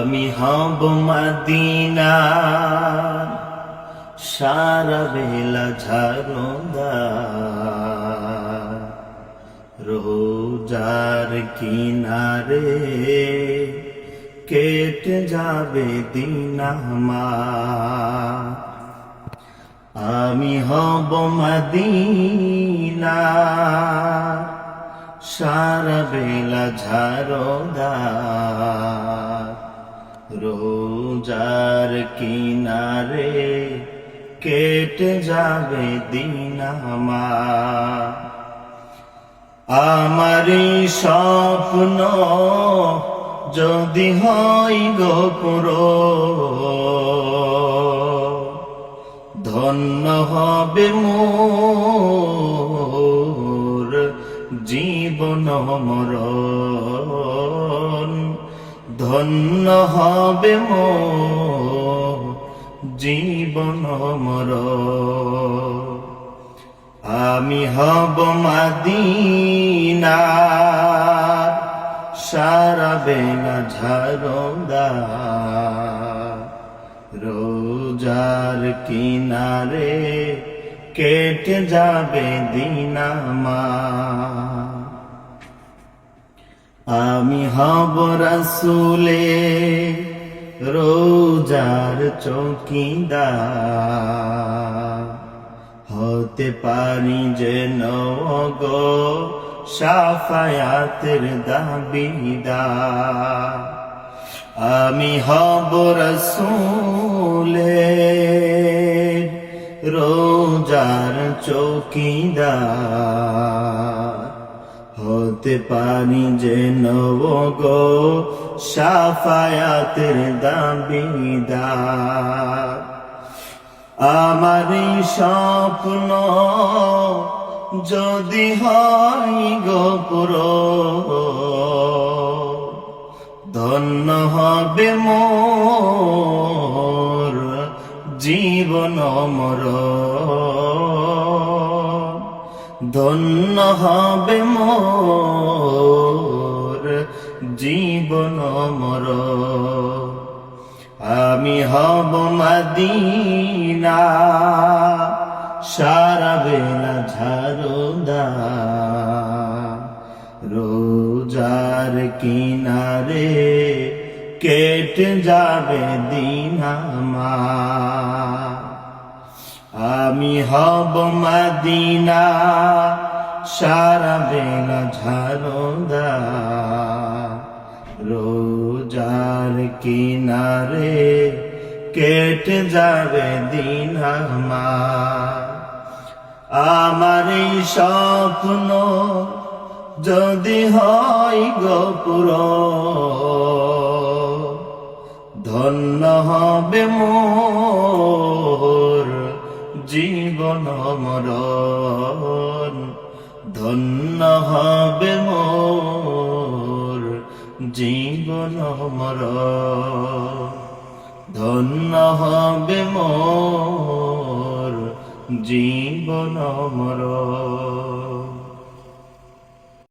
আমি হব মদিনা। সারা বেলা ঝারদা রোজার কিনারে কেটে যাবে দিন আমি হব মদিনা। সারা বেলা ঝারদার রোজার কিনারে কেটে যাবে দিন আমার। স্বপ্ন যদি হয় গোপুর ধন্য হবে মোর জীবন মরণ ধন্য হবে মোর জীবন মরণ আমি হব মাদিনা সারা বেলা ঝারদা রোজার কিনারে কেটে যাবে দিনামা আমি হব রসুলে রোজার চৌকিদার। হতে পারি যে গো সাফায়াতের দাবিদার। আমি হব রসুলে রোজার চৌকিদার। হতে পারি যে গো, সাফায়াতের দাবিদার আমার স্বপ্ন যদি হয় গোপুর ধন্য হবে মোর জীবন মর ধন্য হবে মোর জীবন মর। আমি হব মদিনা, সারা বেলা ঝারদা রোজার কিনারে কেটে যাবে দিনামা আমি হব মদিনা সারা বেলা ঝারদা রোজার কিনারে কেটে যাবে দিন আমার। এই স্বপ্ন যদি হয় গোপুর ধন্য হবে মোর জীবন মরণ ধন্য হবে মোর জীবন মর ধন্য হবে মোর জীবন মর